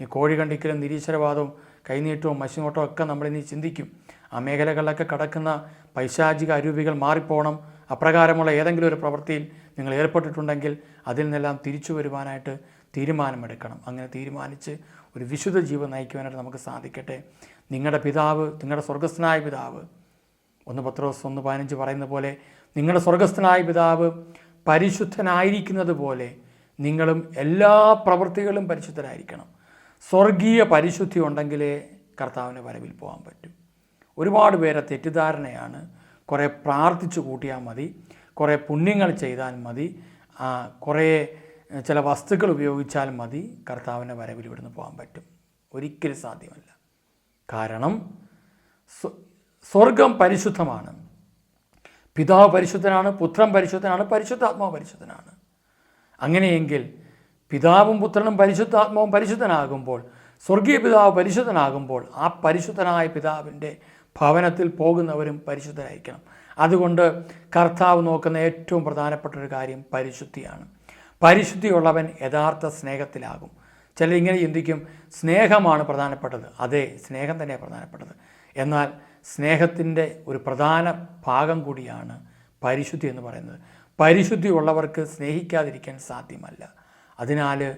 ഈ കോഴികണ്ടിക്കലും കോഴി കണ്ടിക്കലും നിരീശ്വരവാദവും കൈനീട്ടവും മശിനോട്ടവും ഒക്കെ നമ്മളിനി ചിന്തിക്കും. ആ മേഖലകളിലൊക്കെ കടക്കുന്ന പൈശാചിക അരൂപികൾ മാറിപ്പോണം. അപ്രകാരമുള്ള ഏതെങ്കിലും ഒരു പ്രവൃത്തിയിൽ നിങ്ങൾ ഏർപ്പെട്ടിട്ടുണ്ടെങ്കിൽ അതിൽ നിന്നെല്ലാം തിരിച്ചു വരുവാനായിട്ട് തീരുമാനമെടുക്കണം. അങ്ങനെ തീരുമാനിച്ച് ഒരു വിശുദ്ധ ജീവൻ നയിക്കുവാനായിട്ട് നമുക്ക് സാധിക്കട്ടെ. നിങ്ങളുടെ പിതാവ് നിങ്ങളുടെ സ്വർഗസ്ഥനായ പിതാവ് ഒന്ന് പത്രോസ് ഒന്ന് പതിനഞ്ച് പറയുന്ന പോലെ നിങ്ങളുടെ സ്വർഗസ്ഥനായ പിതാവ് പരിശുദ്ധനായിരിക്കുന്നത് പോലെ നിങ്ങളും എല്ലാ പ്രവൃത്തികളും പരിശുദ്ധരായിരിക്കണം. സ്വർഗീയ പരിശുദ്ധി ഉണ്ടെങ്കിലേ കർത്താവിന്റെ വരവിൽ പോകാൻ പറ്റും. ഒരുപാട് പേരെ തെറ്റിദ്ധാരണയാണ്. കുറേ പ്രാർത്ഥിച്ചു കൂട്ടിയാൽ മതി. കുറേ പുണ്യങ്ങൾ ചെയ്താൽ മതി. കുറേ ചില വസ്തുക്കൾ ഉപയോഗിച്ചാൽ മതി. കർത്താവിന്റെ വരവിൽ ഇവിടുന്ന് പോകാൻ പറ്റും. ഒരിക്കലും സാധ്യമല്ല. കാരണം സ്വ- സ്വർഗം പരിശുദ്ധമാണ്. പിതാവ് പരിശുദ്ധനാണ് പുത്രൻ പരിശുദ്ധനാണ് പരിശുദ്ധാത്മാവ് പരിശുദ്ധനാണ്. അങ്ങനെയെങ്കിൽ പിതാവും പുത്രനും പരിശുദ്ധാത്മാവും പരിശുദ്ധനാകുമ്പോൾ സ്വർഗീയ പിതാവ് പരിശുദ്ധനാകുമ്പോൾ ആ പരിശുദ്ധനായ പിതാവിന്റെ ഭവനത്തിൽ പോകുന്നവരും പരിശുദ്ധരായിരിക്കണം. അതുകൊണ്ട് കർത്താവ് നോക്കുന്ന ഏറ്റവും പ്രധാനപ്പെട്ട ഒരു കാര്യം പരിശുദ്ധിയാണ്. പരിശുദ്ധിയുള്ളവൻ യഥാർത്ഥ സ്നേഹത്തിലാകും. ചിലരിങ്ങനെ ചിന്തിക്കും സ്നേഹമാണ് പ്രധാനപ്പെട്ടത്. അതെ സ്നേഹം തന്നെയാണ് പ്രധാനപ്പെട്ടത്. എന്നാൽ സ്നേഹത്തിന്റെ ഒരു പ്രധാന ഭാഗം കൂടിയാണ് പരിശുദ്ധി എന്ന് പറയുന്നത്. പരിശുദ്ധി ഉള്ളവർക്ക് സ്നേഹിക്കാതിരിക്കാൻ സാധ്യമല്ല. അതിനാൽ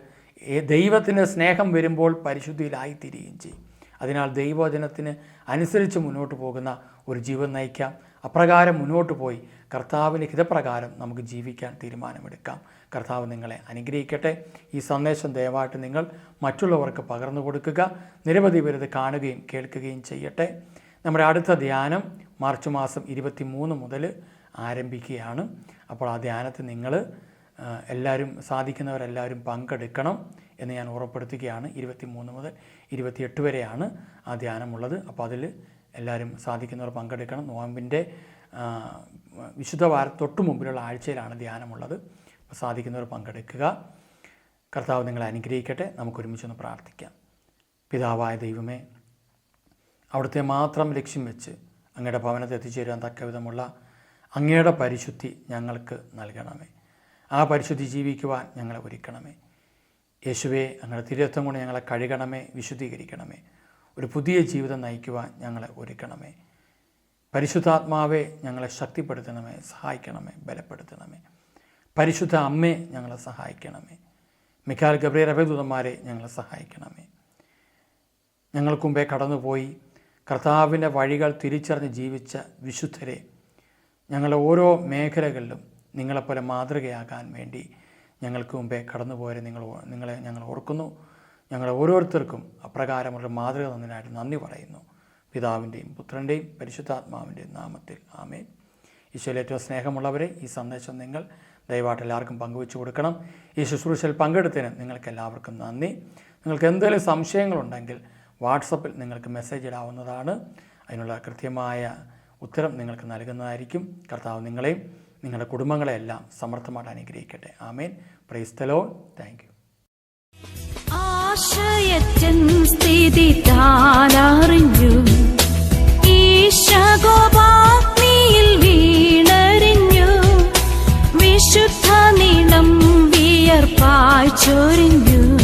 ദൈവത്തിന്റെ സ്നേഹം വരുമ്പോൾ പരിശുദ്ധിയിലായിത്തീരുകയും ചെയ്യും. അതിനാൽ ദൈവവചനത്തിന് അനുസരിച്ച് മുന്നോട്ട് പോകുന്ന ഒരു ജീവൻ നയിക്കാം. അപ്രകാരം മുന്നോട്ട് പോയി കർത്താവിന് ഹിതപ്രകാരം നമുക്ക് ജീവിക്കാൻ തീരുമാനമെടുക്കാം. കർത്താവ് നിങ്ങളെ അനുഗ്രഹിക്കട്ടെ. ഈ സന്ദേശം ദയവായിട്ട് നിങ്ങൾ മറ്റുള്ളവർക്ക് പകർന്നു കൊടുക്കുക. നിരവധി പേരത് കാണുകയും കേൾക്കുകയും ചെയ്യട്ടെ. നമ്മുടെ അടുത്ത ധ്യാനം മാർച്ച് മാസം ഇരുപത്തി മൂന്ന് മുതൽ ആരംഭിക്കുകയാണ്. അപ്പോൾ ആ ധ്യാനത്തിൽ നിങ്ങൾ എല്ലാവരും സാധിക്കുന്നവരെല്ലാവരും പങ്കെടുക്കണം എന്ന് ഞാൻ ഉറപ്പെടുത്തുകയാണ്. ഇരുപത്തി മൂന്ന് മുതൽ ഇരുപത്തിയെട്ട് വരെയാണ് ആ ധ്യാനമുള്ളത്. അപ്പോൾ അതിൽ എല്ലാവരും സാധിക്കുന്നവർ പങ്കെടുക്കണം. നോമ്പിന്റെ വിശുദ്ധ വാര തൊട്ട് മുമ്പിലുള്ള ആഴ്ചയിലാണ് ധ്യാനമുള്ളത്. അപ്പോൾ സാധിക്കുന്നവർ പങ്കെടുക്കുക. കർത്താവ് നിങ്ങളെ അനുഗ്രഹിക്കട്ടെ. നമുക്കൊരുമിച്ചൊന്ന് പ്രാർത്ഥിക്കാം. പിതാവായ ദൈവമേ അവിടുത്തെ മാത്രം ലക്ഷ്യം വെച്ച് അങ്ങയുടെ ഭവനത്തിൽ എത്തിച്ചേരാൻ തക്ക വിധമുള്ള അങ്ങയുടെ പരിശുദ്ധി ഞങ്ങൾക്ക് നൽകണമേ. ആ പരിശുദ്ധി ജീവിക്കുവാൻ ഞങ്ങളെ ഒരുക്കണമേ. യേശുവെ അങ്ങയുടെ തിരുരത്വം കൊണ്ട് ഞങ്ങളെ കഴുകണമേ വിശുദ്ധീകരിക്കണമേ. ഒരു പുതിയ ജീവിതം നയിക്കുവാൻ ഞങ്ങളെ ഒരുക്കണമേ. പരിശുദ്ധാത്മാവെ ഞങ്ങളെ ശക്തിപ്പെടുത്തണമേ സഹായിക്കണമേ ബലപ്പെടുത്തണമേ. പരിശുദ്ധ അമ്മയെ ഞങ്ങളെ സഹായിക്കണമേ. മിഖാൽ ഗബ്രിയൽ അഭയദൂതന്മാരെ ഞങ്ങളെ സഹായിക്കണമേ. ഞങ്ങൾക്ക് മുമ്പേ കടന്നുപോയി കർത്താവിന്റെ വഴികൾ തിരിച്ചറിഞ്ഞ് ജീവിച്ച വിശുദ്ധരെ ഞങ്ങളെ ഓരോ മേഖലകളിലും നിങ്ങളെപ്പോലെ മാതൃകയാകാൻ വേണ്ടി ഞങ്ങൾക്ക് മുമ്പേ കടന്നുപോയവരെ നിങ്ങൾ നിങ്ങളെ ഞങ്ങൾ ഓർക്കുന്നു. ഞങ്ങളെ ഓരോരുത്തർക്കും അപ്രകാരമുള്ള മാതൃക തന്നതിനായിട്ട് നന്ദി പറയുന്നു. പിതാവിന്റെയും പുത്രന്റെയും പരിശുദ്ധാത്മാവിന്റെയും നാമത്തിൽ ആമേ ഈശോയിൽ ഏറ്റവും സ്നേഹമുള്ളവരെ ഈ സന്ദേശം നിങ്ങൾ ദയവായിട്ട് എല്ലാവർക്കും പങ്കുവെച്ചു കൊടുക്കണം. ഈ ശുശ്രൂഷയിൽ പങ്കെടുത്തതിന് നിങ്ങൾക്കെല്ലാവർക്കും നന്ദി. നിങ്ങൾക്ക് എന്തെങ്കിലും സംശയങ്ങളുണ്ടെങ്കിൽ വാട്സപ്പിൽ നിങ്ങൾക്ക് മെസ്സേജ് ഇടാവുന്നതാണ്. അതിനുള്ള കൃത്യമായ ഉത്തരം നിങ്ങൾക്ക് നൽകുന്നതായിരിക്കും. കർത്താവ് നിങ്ങളെയും നിങ്ങളുടെ കുടുംബങ്ങളെയെല്ലാം സമർത്ഥമായിട്ട് അനുഗ്രഹിക്കട്ടെ. ആമേൻ. പ്രൈസ്തലോ താങ്ക് യു ആശ്രയത്തിൻ സ്ഥിതി വീണറിഞ്ഞു. വിശുദ്ധ നീളം ചൊരിഞ്ഞു.